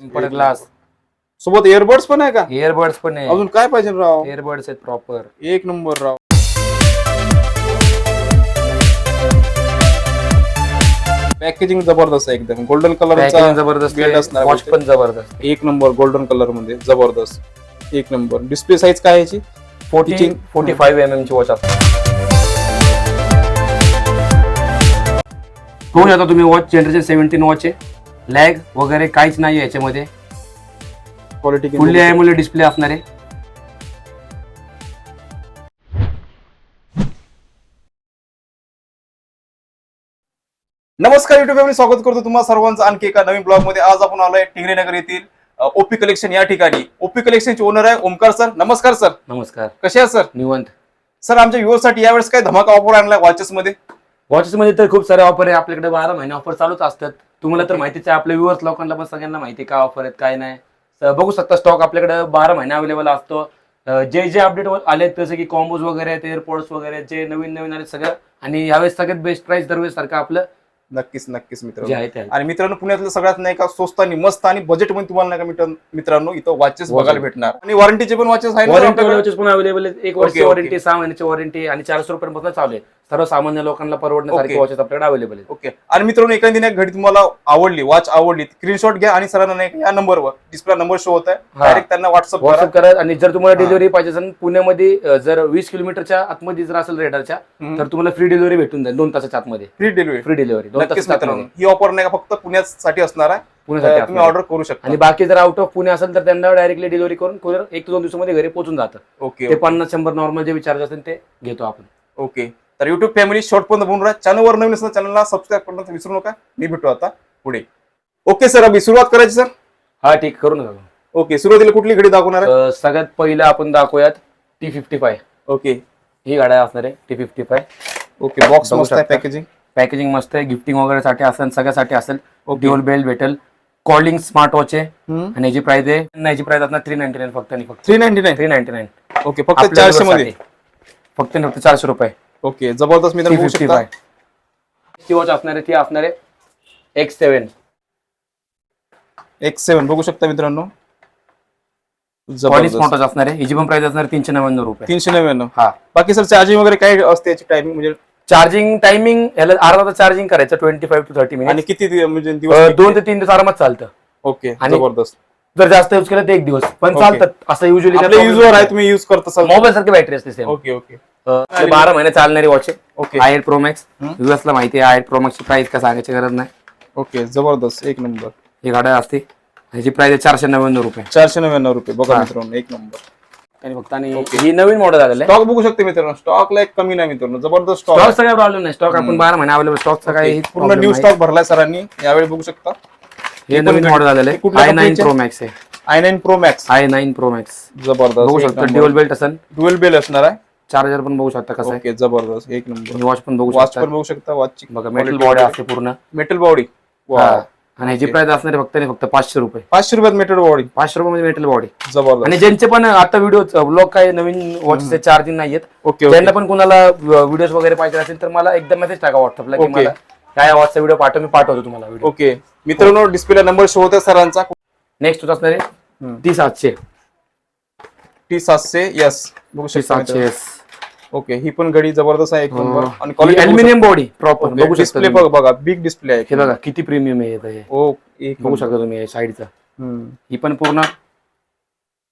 Glass सोबत earbuds पण आहे का? इयरबड्स पण आहे. अजून काय पाहिजे राव? इयरबड्स आहेत प्रॉपर एक नंबर राव. पॅकेजिंग जबरदस्त आहे एकदम. गोल्डन पॅकेजिंग कलरचा जबरदस्त असणार वॉच. पण जबरदस्त एक नंबर गोल्डन कलरमध्ये जबरदस्त. एक नंबर. डिस्प्ले साईज काय आहे याची? Forty Teaching- forty five M M ची वॉच असते. पाहू शकता तुम्ही वॉच जनरेशन सेव्हन्टीन वॉच आहे. लॅग वगैरे काहीच नाही याच्यामध्ये. क्वालिटी फुल्ली आहे डिस्प्ले असणार आहे. नमस्कार युट्यूब फॅमिली स्वागत करतो तुम्हाला सर्वांचं आणखी एका नवीन ब्लॉगमध्ये. आज आपण आलोय टिंगरे नगर येथील ओपी कलेक्शन या ठिकाणी. ओपी कलेक्शनचे ओनर आहे ओमकार सर. नमस्कार सर. नमस्कार. कसे आहात सर? निवंत. सर आमच्या व्ह्युअरसाठी यावेळेस काय धमाका ऑफर आणलाय? वॉचेस मध्ये? वॉचेस मध्ये तर खूप सारे ऑफर आहे. आपल्याकडे बारा महिने ऑफर चालूच असतात. तुम्हाला तर माहितीच आहे आपल्या व्ह्युअर्स लोकांना पण सगळ्यांना माहिती काय ऑफर आहेत काय नाही तर बघू शकता स्टॉक आपल्याकडे बारा महिने अवेलेबल असतो जे जे अपडेट आले जसे की कॉम्बोज वगैरे आहेत एअरपोर्ट्स वगैरे जे नवीन नवीन आले सगळं आणि यावेळेस सगळ्यात बेस्ट प्राइस दरवेळेस सारखं आपलं नक्कीच नक्कीच मित्र. आणि मित्रांनो पुण्यातलं सगळ्यात नाही का स्वस्त आणि मस्त आणि बजेटमध्ये तुम्हाला नाही का मित्र- मित्रांनो इथं वॉचेस. बघायला भेटणार आणि वॉरंटीचे पण वॉचेस आहे वॉरंटी? वॉचेस पण अवेलेबल आहेत एक वर्षाची okay. वॉरंटी सहा महिन्याची वॉरंटी आणि चारशे रुपयांपासून चालू आहे सर्वसामान्य लोकांना परवडण्यासारखे Okay. वॉचेस आपल्याकडे अवेलेबल आहेत. ओके आणि मित्रांनो एखादी नाही घडी तुम्हाला आवडली वॉच आवडली स्क्रीनशॉट घ्या आणि सरांना नाही या नंबरवर डिस्प्ले नंबर शो होत आहे हा. डायरेक्ट त्यांना व्हॉट्सअप करा. व्हॉट्सअप करा आणि जर तुम्हाला हा. डिलिव्हरी पाहिजे असेल पुण्यामध्ये अं, जर वीस किलोमीटरच्या आतमध्ये जर असेल रेडरच्या हम्म. तर तुम्हाला फ्री डिलिव्हरी भेटून जाईल दोन तासाच्या आतमध्ये. फ्री डिलिव्हरी फ्री डिलिव्हरी दोन नक्कीच तासाच्या मित्रांनो आतमध्ये ही ऑफर नाही का फक्त पुण्यासाठी असणार आहे. पुण्यासाठी तर तुम्ही. ऑर्डर करू शकता. आणि बाकी जर आउट ऑफ पुणे असेल तर त्यांना डायरेक्टली डिलिव्हरी करून courier एक ते दोन दिवसामध्ये घरी पोहोचून जातं. ओके ते पन्नास शंभर नॉर्मल जे चार्ज असेल ते घेतो आपण. ओके तर युट्यूब फॅमिली शॉर्ट पण बनवून राहा. चॅनलवर नवीन असं चॅनलला सबस्क्राईब करणं विसरू नका. मी भेटू आता पुढे. ओके सर अभि सुरुवात करायची सर हा ठीक. करून टाकू. ओके सुरुवातीला कुठली घडी दाखवणार आहे? अं, सगळ्यात पहिलं आपण दाखवूयात टी फिफ्टी फाय ओके ही गाड्या असणार आहे T fifty five okay box बघू मस्त आहे शकता. पॅकेजिंग पॅकेजिंग मस्त आहे. गिफ्टिंग वगैरे साठी असेल सगळ्यासाठी असेल. ओके ड्युअल बेल भेटेल. कॉलिंग स्मार्ट वॉच आहे. आणि याची प्राइस आहे आणि याची प्राइस असणार थ्री नाईन्टी नाईन फक्त आणि फक्त. Three ninety nine three ninety nine okay फक्त चारशे मध्ये. फक्त आणि फक्त चारशे रुपये. ओके जबरदस्त टी मित्रांनो बघू शकता. ती वॉच असणार आहे ती असणार आहे एक्स सेवन एक्स सेवन बघू शकता मित्रांनो. असणार आहे याची पण प्राइस असणार तीनशे नव्याण्णव रुपये. तीनशे नव्याण्णव. हा. बाकी सर चार्जिंग वगैरे काय असते याची टायमिंग म्हणजे चार्जिंग टायमिंग याला अर्धा तास चार्जिंग करायचं ट्वेंटी फाईव्ह टू थर्टी आणि मिनिट किती दि- म्हणजे दिवस दोन ते तीन दिवस आरामात चालतं. ओके आणि- जबरदस्त. जर जास्त युज केलं तर एक दिवस. पण Okay. चालतात असं युजली आपल्या युजवर आहे तुम्ही युज करत असाल मोबाईल सारखी बॅटरी असते सेम ओके ओके. बारा महिने चालणारी वॉच आहे. Okay I eight pro max hmm. US ला माहिती आहे आय एट प्रो मॅक्स ची प्राइस काय सांगायची गरज नाही. ओके जबरदस्त. एक नंबर ही गाड्या असते ह्याची प्राइस आहे चारशे नव्याण्णव रुपये. चारशे नव्याण्णव रुपये. बघा. मित्रांनो एक नंबर आणि फक्त आणि ही नवीन मॉडेल आलेलं आहे. स्टॉक बघू शकते मित्रांनो. स्टॉकला एक कमी नाही मित्रांनो. जबरदस्त स्टॉक स्टॉक सगळ्या प्रॉब्लेम नाही. स्टॉक आपण बारा महिने अवेलेबल स्टॉक काही पूर्ण न्यू स्टॉक भरलाय सरांनी. यावेळी बघू शकता. हे नवीन मॉडेल आलेलं आहे. I nine? प्रो मॅक्स आहे. I nine pro max I nine pro max बघू जबरदस्त शकता. ड्युअल बेल्ट असेल. डुएल बेल असणार आहे. चार्जर पण बघू शकता कसं आहे. ओके जबरदस्त. एक नंबर. वॉच पण बघू वॉच शकता. पण बघू शकता वॉचची बघा मेटल बॉडी असते पूर्ण. मेटल बॉडी हा. आणि ह्याची प्राइस असणार आहे फक्त आणि फक्त पाचशे रुपये. पाचशे रुपयात मेटल बॉडी पाचशे रुपये मेटल बॉडी जबरदस्त. आणि ज्यांचे पण आता व्हिडिओ ब्लॉग काही नवीन वॉचचे चार्जिंग नाहीयेत ओके ओके त्यांना पण कोणाला व्हिडिओ वगैरे पाहिजे असेल तर मला एकदा मेसेज टाका व्हॉट्सअपला की Okay. मला काय वॉचचा व्हिडिओ पाठव मी पाठवतो तुम्हाला व्हिडिओ ओके मित्रांनो डिस्प्लेला नंबर शो होता सरांचा. नेक्स्ट होत असणार आहे ती सातशे. टी सातशे यस बघू ती शकता सातशे मित्रांनो. ओके ही पण घडी जबरदस्त आहे एक नंबर. आणि क्वालिटी अल्युमिनियम बॉडी प्रॉपर बघू शकता डिस्प्ले तुम्ही. बघा बिग डिस्प्ले आहे. हे बघा किती प्रीमियम आहे इथं हे. ओ एक बघू शकता तुम्ही साईडचं हम्म. ही पण पूर्ण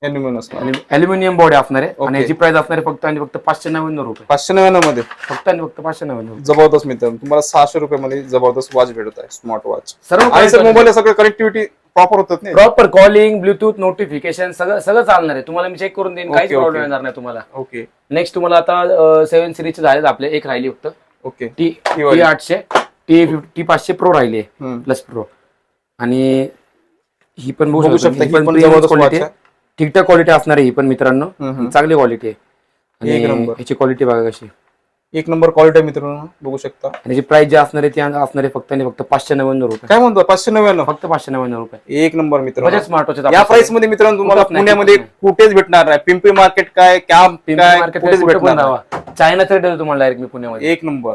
असणार अल्युमिनियम बॉडी असणार. आहे Okay. आणि याची प्राइस असणार आहे फक्त आणि फक्त पाचशे नव्याण्णव रुपये. पाचशे नव्याण्णवमध्ये फक्त आणि फक्त पाचशे नव्याण्णव. जबरदस्त मित्रांनो तुम्हाला सहाशे रुपये मध्ये जबरदस्त वॉच भेटत आहे. स्मार्ट वॉच सर्व आणि सर मोबाईल सगळं कनेक्टिव्हिटी प्रॉपर होतात नाही. प्रॉपर कॉलिंग ब्लूटूथ नोटिफिकेशन सगळं सगळं चालणार आहे. तुम्हाला मी चेक करून देईन. काहीच Okay. प्रॉब्लेम येणार नाही तुम्हाला. ओके नेक्स्ट तुम्हाला आता सेव्हन सिरीजचे झाले आपले. एक राहिली फक्त. ओके टी ती वाली. टी आठशे. टी टी पाचशे प्रो राहिली हम्म. प्लस प्रो आणि ही पण बघू बघू शकता, ही पण quality आहे. ठीकठाक क्वालिटी असणार आहे ही पण मित्रांनो. हम्म. चांगली क्वालिटी आहे. आणि एक नंबर. ह्याची क्वालिटी बघा कशी. एक नंबर क्वालिटी आहे मित्रांनो. बघू शकता. आणि जी प्राइस जी असणार आहे ती असणार आहे फक्त आणि फक्त पाचशे नव्याण्णव रुपये. काय म्हणतो? पाचशे नव्याण्णव. फक्त पाचशे नव्याण्णव रुपये. एक नंबर मित्रांनो. बजाज स्मार्ट वॉच या प्राइसमध्ये मित्रांनो तुम्हाला कुठंच नाही, पुण्यामध्ये कुठंच कुठेच भेटणार नाही. पिंपरी मार्केट काय कॅम्प काय कुठेच भेटणार नाही. चायनाचा रेट तुम्हाला डायरेक्ट मी पुण्यामध्ये. एक नंबर.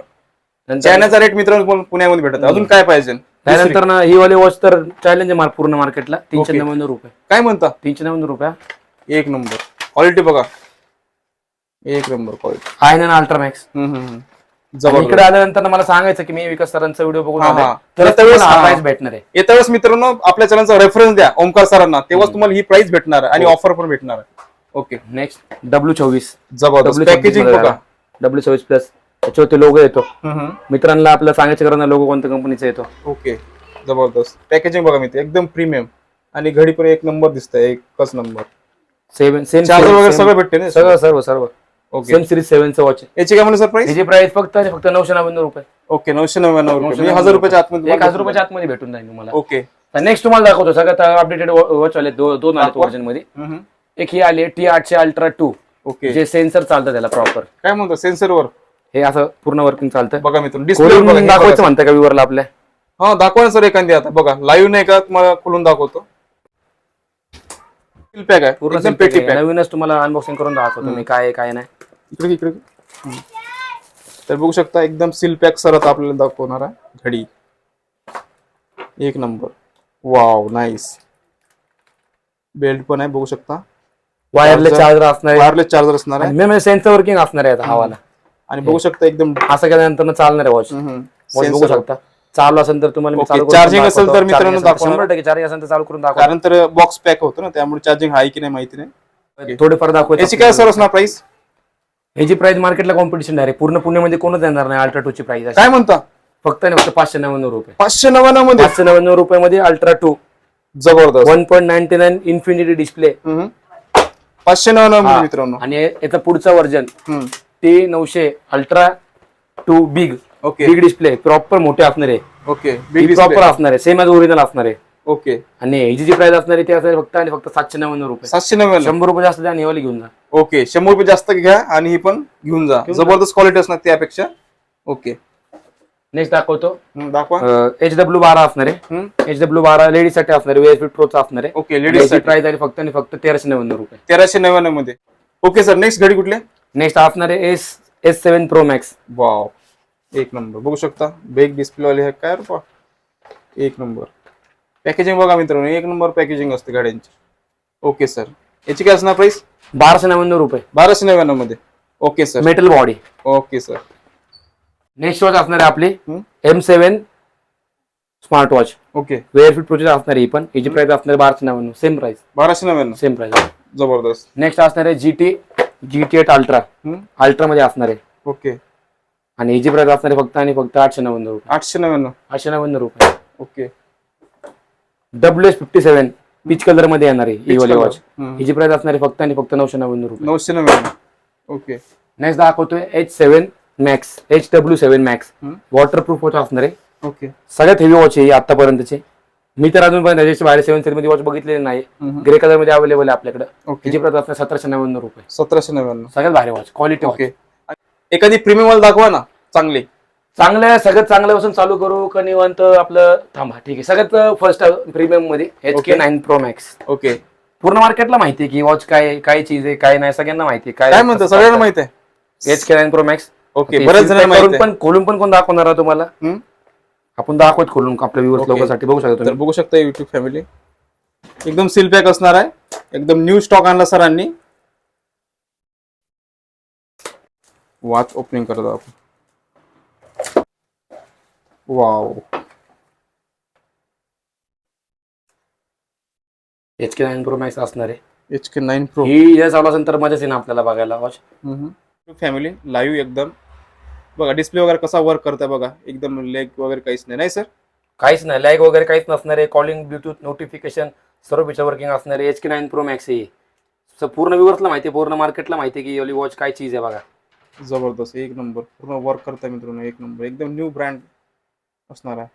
नंतर चायनाचा रेट मित्रांनो पुण्यामध्ये भेटत. अजून काय पाहिजे? त्यानंतर ना ही वाली वॉच तर चॅलेंज आहे पूर्ण मार्केटला तीनशे. नव्याण्णव रुपये. काय म्हणता? तीनशे नव्याण्णव रुपये. एक नंबर क्वालिटी बघा. एक नंबर क्वालिटी आहे ना अल्ट्रामॅक्स इकडे आल्यानंतर मला सांगायचं की मी विकास सरांचा व्हिडिओ बघून हा. हा. तर हा. प्राइस भेटणार आहे. येत्या वेळेस मित्रांनो आपल्या चॅनलचा रेफरन्स द्या. ओमकार सरांना. तेव्हाच तुम्हाला ही प्राइस भेटणार आहे आणि हो. ऑफर पण भेटणार आहे. ओके नेक्स्ट डब्ल्यू चोवीस. जबरदस्त. पॅकेजिंग बघा. डब्ल्यू चोवीस प्लस त्याच्यावरती लोगो येतो. मित्रांना आपल्याला सांगायचं कारण लोगो कोणत्या कंपनीचा येतो. ओके जबरदस्त. पॅकेजिंग बघा मित्र एकदम प्रीमियम आणि घडी पण एक नंबर दिसतंय एकच नंबर सेवन सेम चार्जर वगैरे सगळं भेटते ना? सगळं सर्व सर्व. ओके सेम सिरीज सेव्हनचं वॉच याची काय म्हणलं सर प्राइस त्याची प्राइस फक्त आणि फक्त नऊशे नव्याण्णव रुपये. ओके नऊशे नव्याण्णव रुपये. म्हणजे 999 हजार रुपयाच्या आतमध्ये एक हजार रुपयाच्या आतमध्ये भेटून जाईल तुम्हाला. ओके नेक्स्ट तुम्हाला दाखवतो. सगळ्यात अपडेटेड वॉच आले दोन दाखवा. वर्जनमध्ये. एक ही आली टी आठशे अल्ट्रा टू ओके जे सेन्सर चालतं त्याला प्रॉपर काय म्हणतो? सेन्सरवर हे असं पूर्ण वर्किंग चालतं बघा मित्र डिस्प्ले दाखवायचं. म्हणतं का व्ह्यूवरला आपल्या? हा दाखवा सर एखादी आता. बघा लाईव्ह नाही का? तुम्हाला खोलून दाखवतो. पॅक आहे. पूर्ण पेटी. पॅक नवीनच तुम्हाला अनबॉक्सिंग करून दाखवतो मी. काय काय नाही. इकडे इकडे. तर बघू शकता एकदम सील पॅक सर आता आपल्याला दाखवणार आहे. घडी. एक नंबर वाव नाईस बेल्ट पण आहे बघू शकता. वायरलेस. चार्जर असणार आहे. वायरलेस चार्जर असणार आहे. सेन्सर वर्किंग असणार आहे आता हवाला. आणि बघू शकता एकदम असं केल्यानंतर चालणार आहे वॉच. वॉच बघू. शकता. चालू असेल तर तुम्हाला दाखवतो. असेल तर मित्रांनो दाखवा. शंभर टक्के चार्जिंग असेल तर चालू करून दाखवा कारण तर बॉक्स पॅक होतं ना त्यामुळे चार्जिंग आहे की नाही माहिती नाही. थोडेफार दाखवायचं याची काय सर असणार प्राइस ह्याची प्राइस मार्केटला कॉम्पिटिशन आहे पूर्ण पुण्यामध्ये कोणच देणार नाही अल्ट्रा टू ची प्राइस काय म्हणता? फक्त आणि फक्त पाचशे नव्याण्णव रुपये. पाचशे नव्याण्णवमध्ये पाचशे नव्याण्णव रुपयामध्ये अल्ट्रा टू जबरदस्त. One point ninety nine infinity display. पाचशे नव्याण्णव मित्रांनो. आणि याचा पुढचा वर्जन टी नऊशे ultra two big okay big display proper मोठे असणार. आहे ओके बिग प्रॉपर असणार आहे सेम ॲज ओरिजिनल असणार. आहे ओके आणि ह्याची जी प्राइस असणार आहे ती असणार फक्त आणि फक्त सातशे नव्याण्णव रुपये. सातशे नव्याण्णव शंभर रुपये जास्त द्या आणि वाली घेऊन जा. ओके शंभर रुपये जास्त घ्या आणि ही पण घेऊन जा. जबरदस्त क्वालिटी असणार त्यापेक्षा ओके नेक्स्ट दाखवतो. दाखवा. एच डब्ल्यू बारा असणार. आहे. एच डब्ल्यू बारा लेडीजसाठी असणार आहे प्रोचा असणार. आहे ओके लेडीजसाठी. प्राइस आहे फक्त आणि फक्त तेराशे नव्याण्णव रुपये. तेराशे नव्याण्णवमध्ये ओके सर नेक्स्ट घडी कुठले? नेक्स्ट असणार आहे S S seven pro max wow एक नंबर बघू शकता. बेग डिस्प्ले वाले आहे. काय रुपा एक नंबर पॅकेजिंग बघा मित्रांनो. एक नंबर पॅकेजिंग असते गाड्यांची. ओके सर याची काय असणार प्राइस बाराशे नव्याण्णव रुपये. बाराशे नव्याण्णवमध्ये okay sir metal body okay sir next watch असणार आहे आपली हम्म. M seven smart watch okay Wearfit प्रोची असणार आहे ही पण. याची प्राइस असणार आहे बाराशे नव्याण्णव. सेम प्राइस बाराशे नव्याण्णव. सेम प्राइस जबरदस्त. नेक्स्ट असणार आहे G T G T eight ultra. Ultra मध्ये असणार आहे. ओके. आणि याची प्राइस असणार आहे फक्त आणि फक्त आठशे नव्याण्णव रुपये. आठशे नव्याण्णव. आठशे नव्याण्णव रुपये. Okay. W S fifty seven peach कलरमध्ये येणार आहे ही वाली. वॉच. हिची प्राइस असणार आहे फक्त आणि फक्त नऊशे नव्याण्णव रुपये. नऊशे नव्याण्णव. ओके. नेक्स्ट दाखवतोय H seven max H W seven max hmm. Waterproof watch असणार आहे. ओके. सगळ्यात हेवी वॉच आहे आतापर्यंतचे. मी तर अजूनपर्यंत त्याच्याशी बाहेर सेव्हन सेरी मध्ये वॉच बघितलेली नाही. ग्रे कलरमध्ये अवेलेबल आहे आपल्याकडे. प्राइस असणार सतराशे नव्याण्णव रुपये. सतराशे नव्याण्णव. सगळ्यात भारी वॉच क्वालिटी ओके. एखादी प्रीमियम वाला दाखवा ना चांगली. चांगलं सगळ्यात चांगल्यापासून चालू करू का निवांत आपलं थांबा ठीक आहे. सगळ्यात फर्स्ट प्रीमियममध्ये H K. Nine pro max okay. पूर्ण मार्केटला माहिती आहे की वॉच काय काय चीज आहे काय नाही सगळ्यांना माहिती आहे. काय म्हणतो सगळ्यांना माहीत आहे? H K nine pro max okay आहे. पण खोलून पण कोण दाखवणार आहे तुम्हाला? आपण दाखवत खोलून आपल्या व्ह्युअर्स Okay. लोकांसाठी. बघू शकता तर तुम्ही. बघू शकता युट्यूब फॅमिली एकदम सील पॅक असणार आहे. एकदम न्यू स्टॉक आणला सरांनी. वॉच ओपनिंग करत आहोत आपण. Wow H K nine pro max असणार आहे. एच के नाईन प्रो ही जर चालू असेल तर मजाच येईल आपल्याला बघायला वॉच फॅमिली लाईव्ह एकदम. बघा डिस्प्ले वगैरे कसा वर्क करताय बघा. एकदम लेग वगैरे काहीच नाही. नाही सर काहीच नाही. लॅग वगैरे काहीच नसणार आहे. कॉलिंग ब्लूटूथ नोटिफिकेशन सर्व पिक्चर वर्किंग असणार आहे. H K nine pro max आहे. So, पूर्ण व्ह्युअर्सला माहिती आहे. पूर्ण मार्केटला माहिती आहे की ओली वॉच काय चीज आहे बघा. जबरदस्त. एक नंबर पूर्ण वर्क करताय मित्रांनो. एक नंबर एकदम न्यू ब्रँड असणार आहे.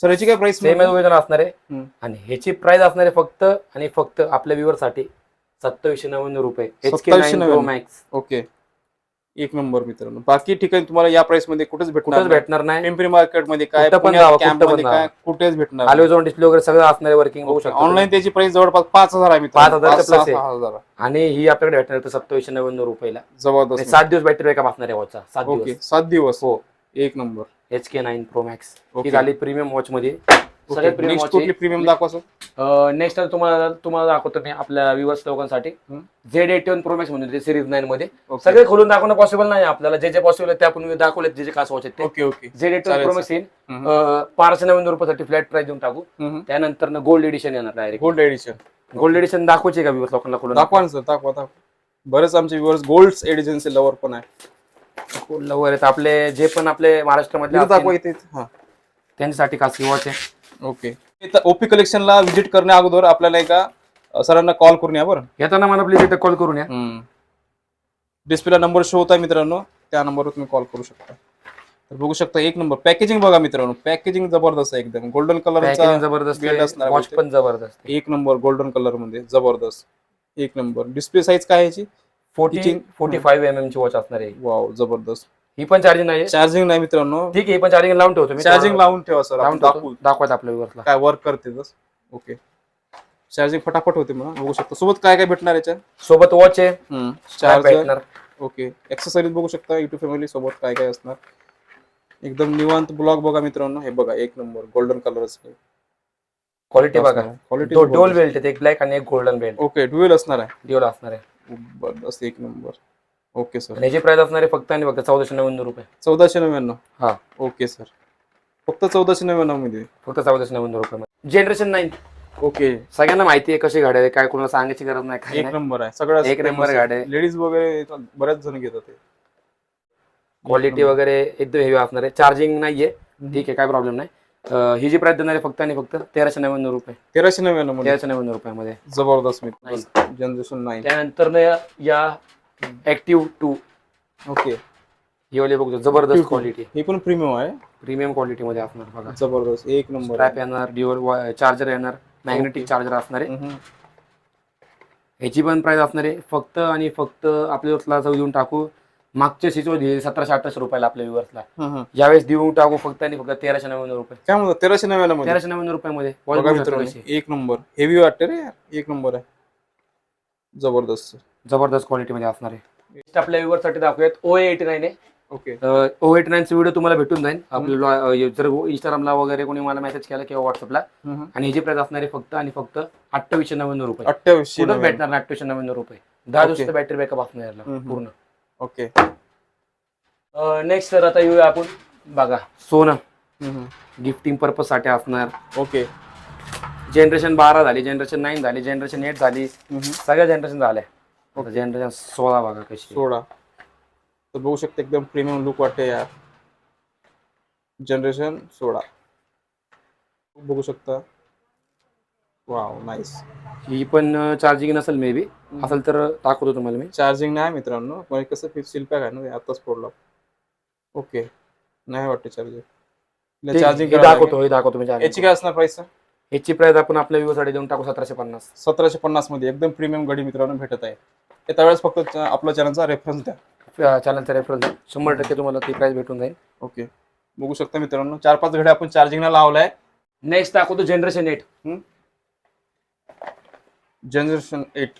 सर याची काय प्राइस सेम असणार आहे. आणि ह्याची प्राइस असणार आहे फक्त आणि फक्त आपल्या व्ह्युअरसाठी सत्तावीसशे नव्याण्णव रुपये. H K 2799 nine pro max okay एक नंबर मित्रांनो. बाकी ठिकाणी तुम्हाला या प्राइसमध्ये कुठेच भेटणार कुठंच नाही. भेटणार नाही. पिंपरी मार्केटमध्ये काय कुठं पण पुण्यात जावा, camp कुठं पण मध्ये काय जावा. कुठेच भेटणार आलो जाऊन डिस्प्ले वगैरे सगळं असणार आहे वर्किंग बघू शकता ऑनलाईन त्याची प्राइस जवळपास पाच हजार आहे पाच हजारच्या सहा- plus आहे. सहा हजार आहे. आणि ही आपल्याकडे भेटणार सत्तावीसशे नव्याण्णव रुपयाला. आणि जबरदस्त सात दिवस बॅटरी बॅकअप असणार आहे वॉचचा सात ओके दिवस. सात दिवस. हो. एक number. H K nine pro max ही Okay. झाली प्रीमियम वॉच मध्ये. प्रीमियम नेक्स्ट कुठली प्रीमियम दाखवा सर नेक्स्ट तुम्हाला तुम्हाला दाखवतो मी आपल्या विवर्स लोकांसाठी. Z eighty one pro max म्हणून सिरीज नाईन मध्ये. Okay. सगळे खोलून दाखवणं पॉसिबल नाही आपल्याला. जे जे पॉसिबल आहे ते आपण दाखवले जे जे खास वॉच आहेत ते. Okay okay Z eighty one चालेल, प्रो मॅक्स येईल. अं, बाराशे नव्याण्णव रुपयासाठी फ्लॅट प्राइस देऊन टाकू. त्यानंतर गोल्ड एडिशन येणार direct gold edition gold edition दाखवायचे का विवर्स लोकांना खोलून? दाखवा ना सर दाखवा दाखवा. बरेच आमचे व्ह्युअर्स गोल्ड एडिशनचे लवर पण आहे गोल्ड वगैरे आपले जे पण आपले महाराष्ट्रामधले इथं दाखवा असतील, इथे हा. त्यांच्यासाठी खास आहे. ओके. ओपी कलेक्शनला व्हिजिट करण्या अगोदर आपल्याला एका सरांना कॉल करून या बरं. येताना मला प्लीज इथे कॉल करून या. डिस्प्लेला नंबर शो होता मित्रांनो त्या नंबरवर तुम्ही कॉल करू शकता. तर बघू शकता एक नंबर पॅकेजिंग बघा मित्रांनो पॅकेजिंग जबरदस्त आहे एकदम. गोल्डन कलरचा जबरदस्त असणार वॉच. पण जबरदस्त एक नंबर गोल्डन कलरमध्ये जबरदस्त. एक नंबर डिस्प्ले साईज काय आहे याची? Forty forty five M M ची वॉच असणार आहे. वाव जबरदस्त. ही पण चार्जिंग नाही चार्जिंग नाही मित्रांनो. ठीक आहे ही पण चार्जिंग लावून ठेवतो चार्जिंग लावून ठेवा सर लावून दाखवू. दाखवत आपल्या काय वर्क करते ओके चार्जिंग फटाफट होते म्हणा बघू शकता. सोबत काय काय भेटणार याच्यात? सोबत वॉच आहे. चार्जर ओके एक्सेसरीज बघू शकता युट्यूब फॅमिली सोबत काय काय असणार. एकदम निवांत ब्लॉग बघा मित्रांनो. हे बघा एक नंबर गोल्डन कलरच क्वालिटी बघा. क्वालिटी डोल बेल्ट एक ब्लॅक आणि एक गोल्डन बेल्ट ओके डुएल असणार आहे. डिओल असणार आहे. एक नंबर ओके सर आणि याची प्राइस असणार आहे फक्त आणि फक्त चौदाशे नव्याण्णव रुपये. चौदाशे नव्याण्णव? हा. ओके सर फक्त चौदाशे नव्याण्णवमध्ये? फक्त चौदाशे नव्याण्णव रुपये जनरेशन नाईन ओके सगळ्यांना माहिती आहे कशी गाडी आहे काय कोणाला सांगायची गरज नाही काय एक नाही. नंबर आहे. सगळ्यात एक number गाडी आहे. लेडीज वगैरे बऱ्याच जण घेतात ते क्वालिटी वगैरे एकदम हेवी असणार. आहे चार्जिंग नाहीये. ठीक आहे काय प्रॉब्लेम नाही. अं, ही जी प्राइस देणार आहे फक्त आणि फक्त तेराशे नव्याण्णव रुपये. तेराशे नव्याण्णवमध्ये. तेराशे नव्याण्णव रुपयामध्ये. जबरदस्त मित्र. जनरेशन नाईन त्यानंतर ना या- या ऍक्टिव्ह टू ओके ही वाली बघतो जबरदस्त. क्वालिटी हे पण प्रीमियम आहे. प्रीमियम क्वालिटी मध्ये असणार बघा. जबरदस्त. एक नंबर स्ट्रॅप येणार ड्युअल चार्जर येणार मॅग्नेटिक चार्जर असणार आहे. ह्याची पण प्राइस असणार आहे. फक्त आणि फक्त आपल्या व्यवस्था देऊन टाकू. मागच्या सीजवर दिली सतराशे अठराशे रुपयाला आपल्या व्ह्युअर्सला. यावेळेस देऊन टाकू फक्त आणि फक्त तेराशे नव्याण्णव रुपये. काय म्हणतात? तेराशे नव्याण्णव तेराशे नव्याण्णव रुपयामध्ये. एक नंबर. हेवी वाटते रे एक नंबर आहे. जबरदस्त. जबरदस्त क्वालिटी मध्ये असणार आहे. Next आपल्या व्ह्युअरसाठी दाखवूयात ओ एटी नाईन आहे ओके ओ एटी नाईनचा व्हिडिओ तुम्हाला भेटून जाईल. आपल्या अं, जर इंस्टाग्रामला वगैरे कोणी मला मेसेज केला किंवा व्हॉट्सअपला आणि ह्याची प्राइस असणार आहे फक्त आणि फक्त अठ्ठावीसशे नव्याण्णव रुपये. अठ्ठावीसशे. भेटणार अठ्ठावीसशे नव्याण्णव रुपये? दहा Okay. दिवसाचा बॅटरी बॅकअप असणार याला हम्म. पूर्ण. ओके नेक्स्ट तर आता येऊया आपण. बघा सोनं. गिफ्टिंग पर्पजसाठी असणार. ओके जनरेशन बारा झाली जनरेशन नाईन झाली जनरेशन एट झाली. सगळ्या जनरेशन झाल्या. जनरेशन सोळा बघा कशी सोळा. तर बघू शकता एकदम प्रीमियम लुक वाटते यार. जनरेशन सोळा. बघू शकता. वाव नाईस ही पण चार्जिंग नसेल मे बी असेल तर दाखवतो तुम्हाला मी. चार्जिंग नाही मित्रांनो. पण कसं फिफ्ट सील पॅक आहे ना ते आताच फोडला. ओके नाही वाटते चार्जिंग चार्जिंग हे दाखवतो हे दाखवतो मी याची charging. काय असणार प्राइस याची प्राइस आपण आपल्या साठी देऊन टाकू सतराशे पन्नास. सतराशे पन्नासमध्ये. एकदम प्रीमियम घडी मित्रांनो भेटत आहे. ते त्यावेळेस फक्त आपल्या चॅनलचा रेफरन्स द्या. चॅनलचा रेफरन्स शंभर टक्के तुम्हाला ती प्राइस भेटून जाईल. ओके. बघू शकता मित्रांनो चार पाच घड्या आपण चार्जिंगला लावलाय. नेक्स्ट दाखवतो generation eight generation eight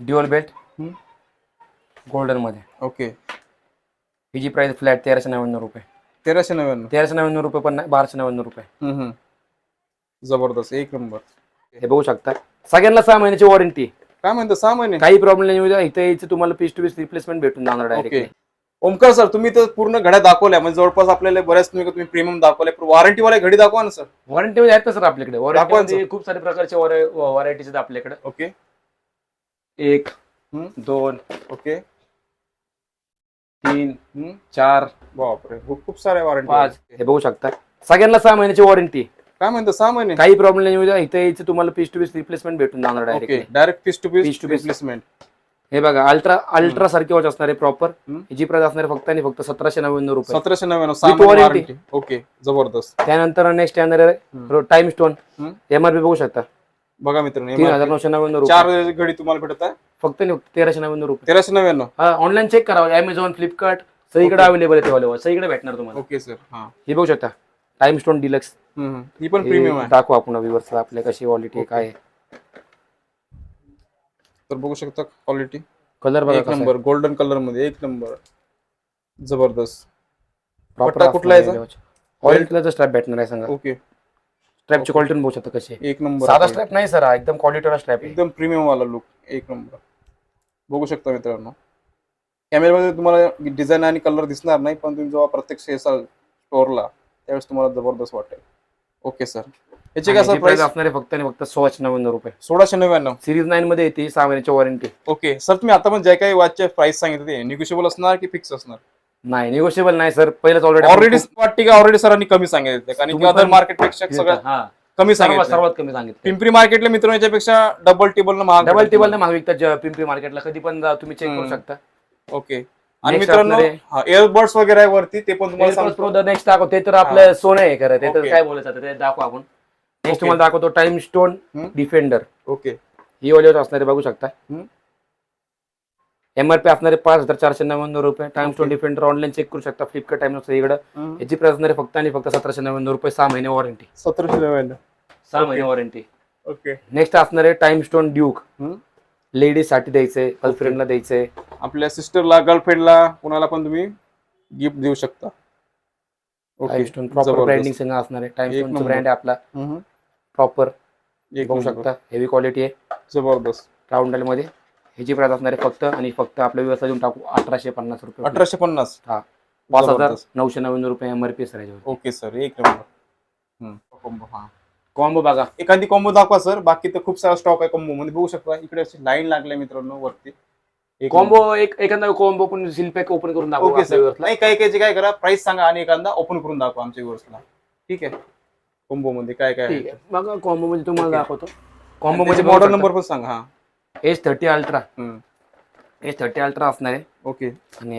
dual belt hmm. गोल्डनमध्ये. Okay. ही जी प्राइस फ्लॅट तेराशे नव्याण्णव रुपये. तेराशे नव्याण्णव. तेराशे नव्याण्णव रुपये पण नाही बाराशे नव्याण्णव रुपये. हम्म, हम्म. जबरदस्त. एक नंबर. हे बघू शकता. सगळ्यांना सहा महिन्याची वॉरंटी काय म्हणतो सहा महिने? काही प्रॉब्लेम नाही उद्या इथे यायचं तुम्हाला पीस टू पीस रिप्लेसमेंट भेटून जाणार डायरेक्ट ओमकार सर तुम्ही तर पूर्ण घड्या दाखवल्या म्हणजे जवळपास आपल्याला बऱ्याच तुम्ही तुम्ही प्रीमियम दाखवले वॉरंटी वाले घडी दाखवा ना सर वॉरंटी मध्ये आहेत ना सर आपल्याकडे. वॉरंटी खूप सारे प्रकारचे व्हरायटीज आहेत आपल्याकडे. ओके एक. दोन ओके तीन. चार बापरे खूप साऱ्या वॉरंटी हे बघू शकता. सगळ्यांना सहा महिन्याची वॉरंटी काय म्हणतो सहा महिने? काही प्रॉब्लेम नाही उद्या इथे यायचं तुम्हाला पीस टू पीस रिप्लेसमेंट भेटून जाणार okay direct direct piece to Piece पीस to piece. रिप्लेसमेंट हे बघा अल्ट्रा अल्ट्रा सारखी वॉच असणार आहे प्रॉपर हम्म. जी प्राइस असणार आहे फक्त आणि फक्त सतराशे नव्याण्णव रुपये. सतराशे नव्याण्णव सहा With महिने warranty. वॉरंटी ओके जबरदस्त. त्यानंतर नेक्स्ट येणार आहे टाइम स्टोन हम्म. एमआरपी बघू शकता. बघा मित्रांनो तीन हजार MRP. नऊशे नव्याण्णव रुपये. चार घडी तुम्हाला भेटत आहे? फक्त आणि फक्त तेराशे नव्याण्णव रुपये. तेराशे नव्याण्णव. हा ऑनलाईन चेक करा अमेझॉन फ्लिपकार्ट सगळीकडे अवेलेबल आहे ते वाले watch. सगळीकडे भेटणार तुम्हाला. ओके सर हा. हे बघू शकता. Time stone deluxe. ही पण प्रीमियम आहे. दाखवू आपण विवर्स आपल्या कशी क्वालिटी काय आहे. तर बघू शकता क्वालिटी कलर बघा एक कसा आहे. नंबर गोल्डन कलरमध्ये एक नंबर जबरदस्त. पट्टा कुठला याचा? ऑइल कलरचा स्ट्रॅप भेटणार आहे सांगा. ओके स्ट्रॅपची क्वालिटी बघू शकता कशी आहे. एक नंबर साधा आहे. स्ट्रॅप नाही सर. हा एकदम क्वालिटीवाला स्ट्रॅप आहे. एकदम प्रीमियम वाला लुक एक नंबर बघू शकता मित्रांनो. कॅमेऱ्यामध्ये तुम्हाला डिझाईन आणि कलर दिसणार नाही पण तुम्ही जेव्हा प्रत्यक्ष येसाल स्टोअरला त्यावेळेस तुम्हाला जबरदस्त वाटेल. Okay sir. याची काय सर प्राइस प्राइस असणार आहे फक्त आणि फक्त सोळाशे नव्याण्णव रुपये. सोळाशे नव्याण्णव. सिरीज नाईन मध्ये येते सहा महिन्याची वॉरंटी ओके सर तुम्ही आता पण जे काही वॉचचे प्राइस सांगितले ते निगोशिएबल असणार की फिक्स असणार? नाही निगोशिएबल नाही सर. पहिलेच ऑलरेडी ऑलरेडी वाटते का ऑलरेडी सरांनी कमी सांगितले कारण की तुम्ही अदर पण- मार्केटपेक्षा सगळं कमी सांगितलं. सर्वात कमी सांगितलं. पिंपरी मार्केटला मित्रांनो याच्यापेक्षा डबल टेबल महाग डबल टेबल महाग विकतात ज- पिंपरी मार्केटला. कधी पण जा, तुम्ही चेक करू हम्म. शकता. ओके. आणि Next मित्रांनो एअरबड्स वगैरे आहे वरती ते पण तुम्हाला सांगतो. नेक्स्ट दाखव ते तर आपलं सोनं आहे खरं. ते तर Okay. काय बोलायचं आता, ते दाखवू आपण. Next Okay. तुम्हाला दाखवतो time stone hmm. Defender okay ही ओलीवर असणारे बघू शकता. हम्म. एमआरपी असणारे पाच हजार चारशे नव्याण्णव रुपये. Time stone Okay. Defender online check करू शकता. फ्लिपकार्ट टाइम इकडं. याची प्राइस असणारे फक्त आणि फक्त सतराशे नव्याण्णव रुपये सहा महिने वॉरंटी सतराशे नव्याण्णव. सहा Okay. महिने वॉरंटी ओके नेक्स्ट असणारे टाइम स्टोन ड्यूक हम्म. लेडीजसाठी द्यायचंय गर्लफ्रेंडला द्यायचंय आपल्या सिस्टरला गर्लफ्रेंडला कुणाला पण तुम्ही गिफ्ट देऊ शकता. प्रॉपर. ब्रँडिंग संघ असणार आहे. टाइम एक स्टोनचा नंबर. ब्रँड आहे आपला. प्रॉपर बघू. शकता. हेवी क्वालिटी आहे. जबरदस्त. राऊंडमध्ये. ह्याची प्राइस असणार आहे फक्त आणि फक्त आपल्या व्यवसाय देऊन टाकू अठराशे पन्नास रुपये. अठराशे पन्नास. पाच हजार. नऊशे नव्याण्णव रुपये एमआरपी सर ओके सर. एक नंबर. हा. कॉम्बो बघा. एखादी कॉम्बो दाखवा सर बाकी तर खूप सारा स्टॉक आहे कॉम्बो मध्ये. बघू शकता इकडे अशी लाईन लागले मित्रांनो वरती. कॉम्बो एक एखादा कॉम्बो पण सील पॅक ओपन करून दाखवू ओके सर. नाही काही काही काय करा प्राइस सांगा आणि एखादा ओपन करून दाखवा आमच्या व्ह्युअर्सला ठीक आहे? कॉम्बो मध्ये काय काय बघा कॉम्बो मध्ये तुम्हाला. दाखवतो. कॉम्बो मध्ये मॉडेल नंबर पण सांगा हा. H thirty ultra. H thirty ultra असणार आहे. ओके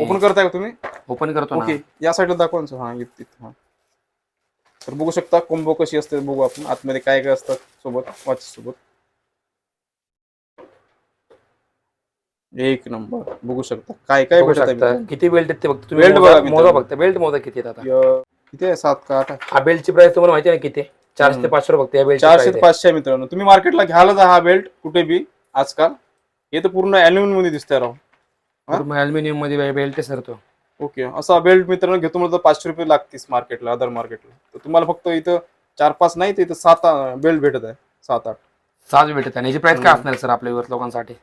ओपन करताय का तुम्ही? ओपन करतो ओके या साईडला दाखवा. हा हा. तर बघू शकता कोंबो कशी असते बघू आपण. आतमध्ये काय काय असतात सोबत वॉच सोबत एक नंबर. बघू शकता. काय काय बघू शकता? किती बेल्ट आहेत ते तुम्ही Belt मोजा- बघा मित्रांनो. मोजा फक्त. बेल्ट मोजा किती आहेत आता. किती आहे? सात का आठ? हा बेल्टची प्राइस तुम्हाला माहिती आहे ना किती? चारशे ते. पाचशे रुपये या बेल्ट चारशे ते पाचशे मित्रांनो. तुम्ही मार्केटला घ्यायला जा हा बेल्ट कुठे बी आजकाल. हे तर पूर्ण अल्युमिनियममध्ये दिसतंय राव. हा? अल्युमिनियममध्ये बेल्ट आहे सर तो. ओके. असा बेल्ट मित्रांनो घेतो म्हणजे पाचशे रुपये लागतीस मार्केटला अदर मार्केटला तर तुम्हाला फक्त इथं चार पाच नाही तर इथं सात बेल्ट भेटत आहे. सात आठ. साज भेटत आहे. आणि याची प्राइस काय. असणार सर आपल्या व्यवसाय लोकांसाठी?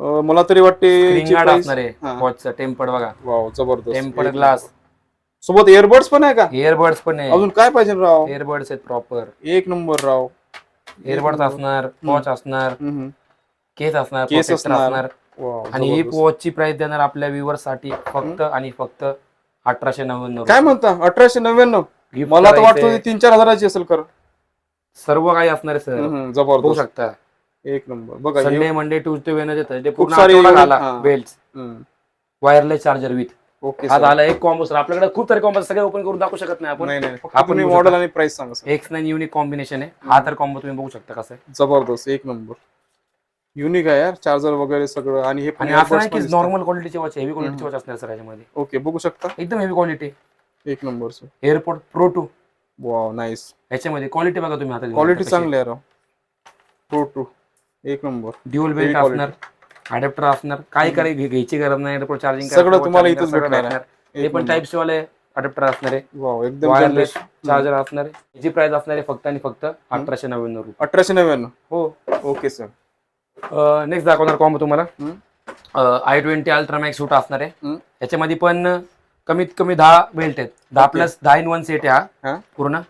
अं, मला तरी वाटते स्क्रीन याची गार्ड price- असणार आहे. वॉचचा टेम्पर्ड बघा. वाव जबरदस्त. टेम्पर्ड एक ग्लास नंबर. सोबत इयरबड्स पण आहे का? इयरबड्स पण आहे. अजून काय पाहिजे राव? इयरबड्स आहेत प्रॉपर एक नंबर राव. इयरबड्स असणार वॉच असणार हम्म. केस असणार केस protector असणार. आणि ही. वॉचची प्राइस देणार आपल्या व्ह्युअर्ससाठी फक्त आणि फक्त अठराशे नव्याण्णव काय म्हणता? अठराशे नव्याण्णव. Gift मला तर करायचंय. वाटतं तीन चार हजाराची असेल खरं. सर्व काही असणार आहे सर बघू जबरदस्त. शकता. एक नंबर. बघा हे- Sunday Monday Tuesday Wednesday Thursday खूप पूर्ण सारे आठवडा हा. बेल्ट हम्म. वायरलेस चार्जर विथ ओके हा. झाला एक कॉम्बो सर आपल्याकडे खूप सारे कॉम्बो सगळे ओपन करून दाखवू शकत नाही आपण. नाही नाही. फक्त आपण तुम्ही बघू मॉडेल. आणि प्राइस सांगा. एक्स नाईन युनिक कॉम्बिनेशन आहे. हा तर कॉम्बो तुम्ही बघू शकता कसं आहे जबरदस्त. एक नंबर. युनिक आहे यार चार्जर वगैरे सगळं. आणि हे पण आणि असं नाही की. नॉर्मल क्वालिटीची वॉच हेवी क्वालिटीची. वॉच असणार सर याच्यामध्ये. ओके बघू शकता. एकदम हेवी क्वालिटी एक number sir airport pro two wow nice याच्यामध्ये क्वालिटी बघा तुम्ही आता क्वालिटी चांगली आहे राव. प्रो टू एक नंबर ड्युअल बेल्ट असणार अडॅप्टर असणार काय करायची घे- घ्यायची गरज नाही एअरपोर्ट चार्जिंग सगळं तुम्हाला इथंच भेटणार एक पण. टाईप सी वाले अडॅप्टर असणार आहे. वाव एकदम. चार्जर असणार आहे. याची प्राइस असणार आहे फक्त आणि फक्त अठराशे नव्याण्णव अठराशे नव्याण्णव. हो. ओके सर नेक्स्ट दाखवणार कॉम्बो तुम्हाला. I twenty ultra max suit असणार आहे. याच्यामध्ये पण कमीत कमी दहा बेल्ट आहेत. दहा. प्लस दहा इन वन सेट आहे हा. पूर्ण.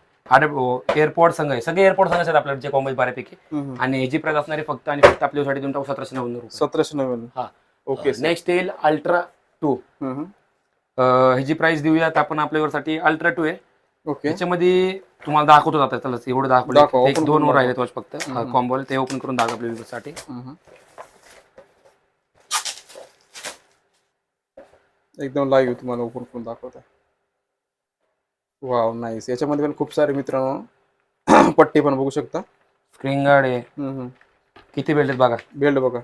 एअरपोर्ट संघ आहे. सगळे एअरपोर्ट संघ आहेत आपल्याकडे जे कॉम्बो बऱ्यापैकी. आणि याची प्राइस असणार आहे फक्त आणि फक्त आपल्यासाठी देऊन टाकू सतराशे नव्याण्णव रुपये. सतराशे नव्याण्णव हा. ओके नेक्स्ट येईल अल्ट्रा टू ह्याची प्राइस देऊयात आपण आपल्यासाठी अल्ट्रा टू आहे. ओके. याच्यामध्ये तुम्हाला दाखवतो आता चला एवढं दाखवा, दाखवलं एक open दोन करून वर राहिले वॉच फक्त. कॉम्बो ते ओपन करून दाखव आपल्या साठी एकदम लाईव्ह तुम्हाला ओपन करून दाखवत. आहे वाव नाईस याच्यामध्ये पण खूप सारे मित्रांनो पट्टी पण बघू शकता. स्क्रीन गार्ड आहे. किती बेल्ट आहेत बघा? बेल्ट बघा.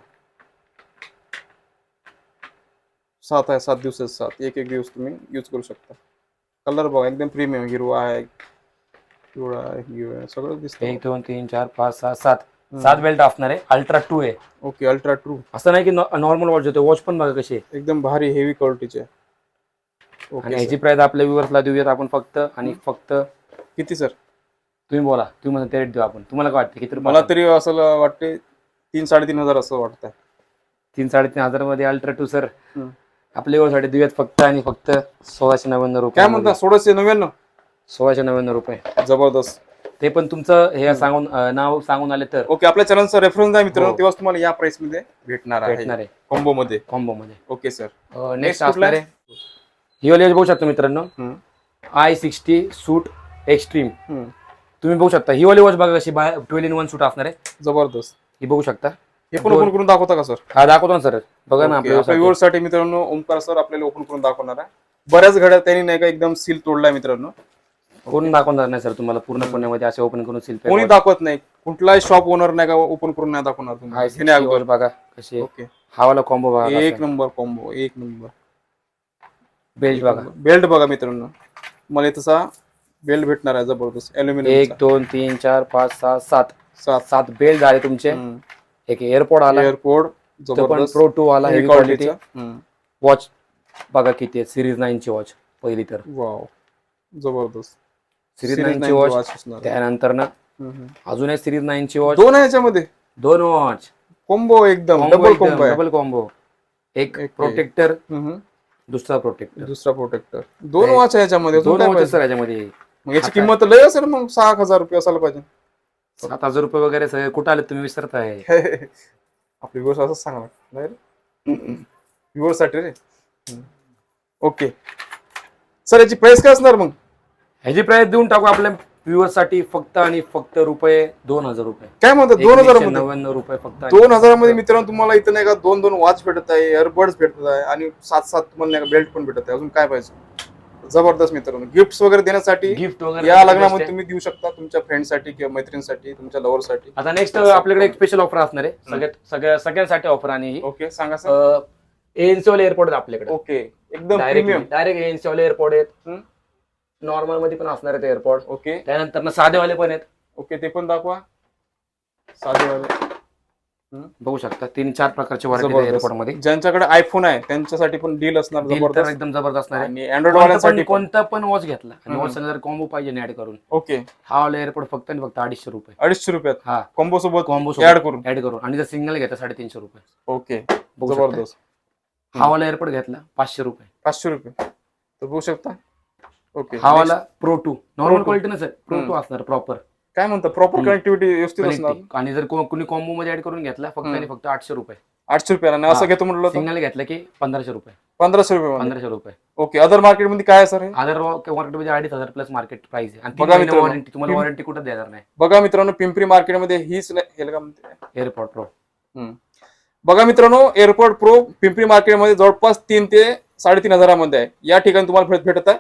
सात आहे सात दिवसात सात. एक एक दिवस तुम्ही यूज करू शकता. कलर बघा एकदम प्रीमियम हिरवा आहे पिवळा आहे हिरवा आहे सगळं दिसतं एक दोन तीन चार पाच सहा सात. सात बेल्ट असणार आहे. अल्ट्रा टू आहे. ओके अल्ट्रा ट्रू असं नाही की नॉर्मल वॉच होते वॉच पण बघा कशी आहे. एकदम भारी हेवी क्वालिटीचे आणि ओके ह्याची प्राइस आपल्या व्ह्युअर्सला देऊयात आपण फक्त. आणि फक्त किती सर तुम्ही बोला. तुम्ही म्हणता ते रेट देऊ आपण. तुम्हाला काय वाटतं? किती रुपये मला तरी असं वाटते तीन साडेतीन हजार असं वाटतंय. तीन साडेतीन हजारमध्ये अल्ट्रा टू सर हम्म. आपल्या व्ह्युअर्ससाठी देऊयात फक्त आणि फक्त सोळाशे नव्याण्णव रुपये. काय म्हणता सोळाशे नव्याण्णव? सोळाशे नव्याण्णव रुपये. जबरदस्त. ते पण तुमचं हे सांगून अं, नाव सांगून आले तर. ओके आपल्या चॅनलचा रेफरन्स द्या मित्रांनो हो. तेव्हाच तुम्हाला या प्राइसमध्ये भेटणार भेटणार आहे. आहे कॉम्बो मध्ये. कॉम्बो मध्ये. ओके सर नेक्स्ट कुठला असणार आहे? आहे. ही वाली बघू शकता मित्रांनो. हम्म. आय सिक्स्टी सूट एक्स्ट्रीम हम्म. तुम्ही बघू शकता. ही वाली वॉच बघा कशी by twelve in one suit असणार आहे. जबरदस्त. ही बघू शकता. हे पण ओपन करून दाखवता का सर हा दाखवतो ना सर बघा ना आपल्या साठी मित्रांनो ओमकार सर आपल्याला ओपन करून दाखवणार आहे. बऱ्याच घड्या त्यांनी नाही का एकदम सील तोडलाय मित्रांनो. कोण दाखवणार नाही सर तुम्हाला पूर्ण पुण्यामध्ये असे ओपन करून सील कोणी दाखवत नाही. कुठलाही शॉप ओनर नाही का ओपन करून नाही दाखवणार तुम्ही. बघा कसे ओके हा वाला कॉम्बो बघा एक नंबर कॉम्बो एक नंबर. बेल्ट बघा. बेल्ट बघा मित्रांनो. मला तसा बेल्ट भेटणार आहे जबरदस्त. एक अल्युमिनियम दोन तीन चार पाच सहा सात. सात. सात बेल्ट झाले तुमचे. एक एअरपोर्ट आला. एअरपोर्ट प्रो टू आला हेवी क्वालिटी वॉच बघा किती आहे सिरीज नाईन ची वॉच पहिली तर. वाव जबरदस्त. सिरीज Series नाईन ची 9 ची वॉच. त्यानंतर ना. अजून एक सिरीज नाईन ची वॉच दोन आहे याच्यामध्ये. दोन वॉच कॉम्बो एकदम डबल कॉम्बो आहे. डबल कॉम्बो एक प्रोटेक्टर. दुसरा प्रोटेक्टर दुसरा प्रोटेक्टर दोन वॉच आहे याच्यामध्ये दोन वॉच याच्यामध्ये. मग याची किंमत लय असेल मग सहा हजार रुपये असायला पाहिजे. सात हजार रुपये वगैरे सगळे कुठं आले तुम्ही विसरताय? आपली व्ह्युअर्स असंच सांगणार. व्ह्युअर्ससाठी रे. ओके. सर याची प्राइस काय असणार मग? ह्याची प्राइस देऊन टाकू आपल्या व्ह्युअर्ससाठी फक्त आणि फक्त रुपये दोन हजार रुपये. काय म्हणतात? दोन हजारमध्ये? नव्याण्णव रुपये फक्त आणि दोन हजारामध्ये मित्रांनो तुम्हाला इथं नाही का दोन दोन वॉच भेटत आहे इयरबड्स भेटत आहे आणि सात सात तुम्हाला नाही का बेल्ट पण भेटत आहे. अजून काय पाहिजे? जबरदस्त मित्रांनो. गिफ्ट वगैरे देण्यासाठी गिफ्ट वगैरे या लग्नामध्ये. तुम्ही देऊ शकता तुमच्या फ्रेंडसाठी किंवा मैत्रिणीसाठी तुमच्या लव्हरसाठी आता नेक्स्ट आपल्याकडे एक स्पेशल ऑफर असणार आहे. सगळ्यात सगळ्या सगळ्यांसाठी ऑफर आणि ओके सांगा सर. वाले एअरपोर्ट आहेत आपल्याकडे. ओके एकदम डायरेक्ट प्रीमियम डायरेक्ट वाले एअरपोर्ट आहेत. नॉर्मलमध्ये पण असणार आहेत एअरपोर्ट ओके त्यानंतर ना साधेवाले पण आहेत. ओके ते पण दाखवा. साधेवाले. बघू शकता. तीन चार प्रकारचे व्हरायटी. एअरपोर्टमध्ये. ज्यांच्याकडे आयफोन आहे त्यांच्यासाठी पण डील असणार Deal तर जबरदस्त. एकदम जबरदस्त असणार आहे. आणि अँड्रॉइड कोणता वाल्यांसाठी पण. पण कोणता पण वॉच घेतला. आणि हम्म. वॉच जर कॉम्बो पाहिजे ऍड करून. ओके. हा वाला एअरपोर्ट फक्त आणि फक्त अडीचशे रुपये. अडीचशे रुपयात? हा. कॉम्बो सोबत कॉम्बो ऍड करून. ऍड करून. आणि जर सिंगल घेता साडेतीनशे रुपये. ओके. बघू शकता. जबरदस्त. हा वाला एअरपोर्ट घेतला पाचशे रुपये. पाचशे रुपये. तर बघू शकता. ओके. हा वाला pro two normal two. Quality नसेल. Pro two. असणार प्रॉपर काय म्हणता प्रॉपर. कनेक्टिव्हिटी व्यवस्थित असणार. आणि जर को- कोणी कॉम्बो मध्ये ऍड करून घेतला फक्त. आणि फक्त आठशे रुपये. आठशे रुपयाला. आणि असं हा. घेतो म्हटलं तर? सिंगल घेतला की पंधराशे रुपये. पंधराशे रुपये पंधराशे रुपये. ओके अदर मार्केटमध्ये काय आहे सर हे? अदर मार्केटमध्ये अडीच हजार प्लस मार्केट प्राइस आहे. आणि बघा मित्रांनो, वॉरंटी तुम्हाला वॉरंटी कुठं देणार नाही. बघा मित्रांनो पिंपरी मार्केटमध्ये हीच नाही- म्हणते? एअरपोर्ट प्रो हम्म. बघा मित्रांनो एअरपोर्ट प्रो पिंपरी मार्केटमध्ये जवळपास तीन ते साडेतीन हजारामध्ये आहे. या ठिकाणी तुम्हाला भेट- भेटत आहे.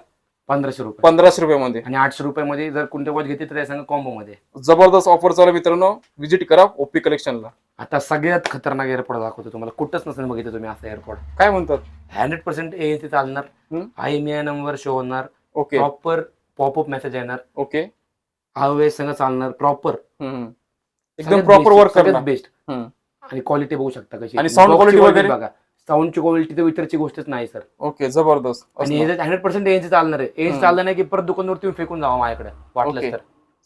पंधराशे रुपये. पंधराशे रुपयामध्ये. आणि आठशे रुपयामध्ये जर कोणते वॉच घेतली तर त्या सांगा कॉम्बो मध्ये. जबरदस्त ऑफर चालू आहे मित्रांनो. व्हिजिट करा ओपी कलेक्शनला आता सगळ्यात खतरनाक एअरपोर्ट दाखवतो तुम्हाला. कुठंच नसेल बघितलं तुम्ही असं एअरपोर्ट काय म्हणतात? हंड्रेड पर्सेंट एएनसी चालणार. I M I number show होणार. ओके प्रॉपर पॉपअप मेसेज येणार. ओके हायवे संग चालणार. प्रॉपर. एकदम प्रॉपर वर्क करणार. बेस्ट. आणि क्वालिटी बघू शकता कशी. आणि quality quality वगैरे? बघा. साऊंडची क्वालिटी तर इतरची गोष्टच नाही सर ओके जबरदस्त. आणि असणार. हंड्रेड पर्सेंट एएनसी चालणार आहे. हम्म. चाललं नाही की परत दुकानवर तुम्ही फेकून जावा माझ्याकडे. वाटलं तर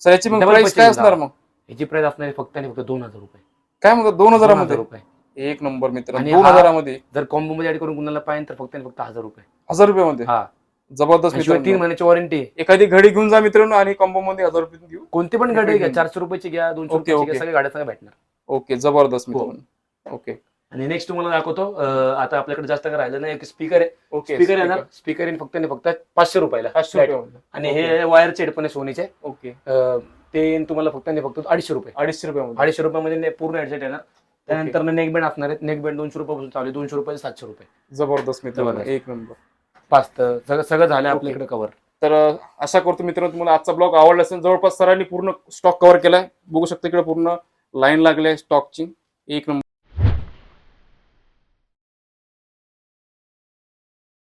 सर याची मग Double प्राइस पैसे काय असणार. मग? याची प्राइस असणार आहे फक्त आणि फक्त दोन हजार रुपये. काय म्हणतात? दोन दोन हजार हजारामध्ये? रुपये. एक नंबर मित्र आणि दोन हा- हजारामध्ये? जर कॉम्बो मध्ये ऍड करून कुणाला पाहिजे तर फक्त आणि फक्त हजार रुपये. हजार रुपयामध्ये? हा. जबरदस्त आणि शिवाय तीन मित्रांनो महिन्याची वॉरंटी एखादी घडी घेऊन जा मित्रांनो आणि कॉम्बो मध्ये हजार रुपये देऊ कोणती पण गाडी घ्या. चारशे रुपयाची घ्या दोनशे ओके, रुपयाची घ्या ओके. सगळ्या गाड्या सगळ्या भेटणार. ओके जबरदस्त हो. मित्रांनो. ओके. आणि नेक्स्ट तुम्हाला दाखवतो अं, आता आपल्याकडे जास्त काय राहिलं नाही एक स्पीकर आहे. ओके स्पीकर येणार स्पीकर येईल फक्त आणि फक्त पाचशे रुपयाला. पाचशे Flat. रुपयामध्ये. आणि हे वायरचे हेडफोन आहे सोनीचे. ओके अं, ते येईन तुम्हाला फक्त आणि फक्त अडीचशे रुपये. अडीचशे रुपयामध्ये. अडीचशे रुपयामध्ये ने- पूर्ण हेडसेट येणार त्यानंतर नेक बँड असणार आहेत. नेक बँड दोनशे रुपयापासून चालू आहे. दोनशे रुपये सातशे रुपये. जबरदस्त जबरदस्त. एक नंबर पाच तर सगळं सगळं झालं आपल्याकडे कव्हर तर अं, आशा करतो मित्रांनो तुम्हाला आजचा ब्लॉग आवडला असेल. जवळपास सरांनी पूर्ण स्टॉक कव्हर केलाय. बघू शकता इकडे पूर्ण लाईन लागली आहे स्टॉकची एक नंबर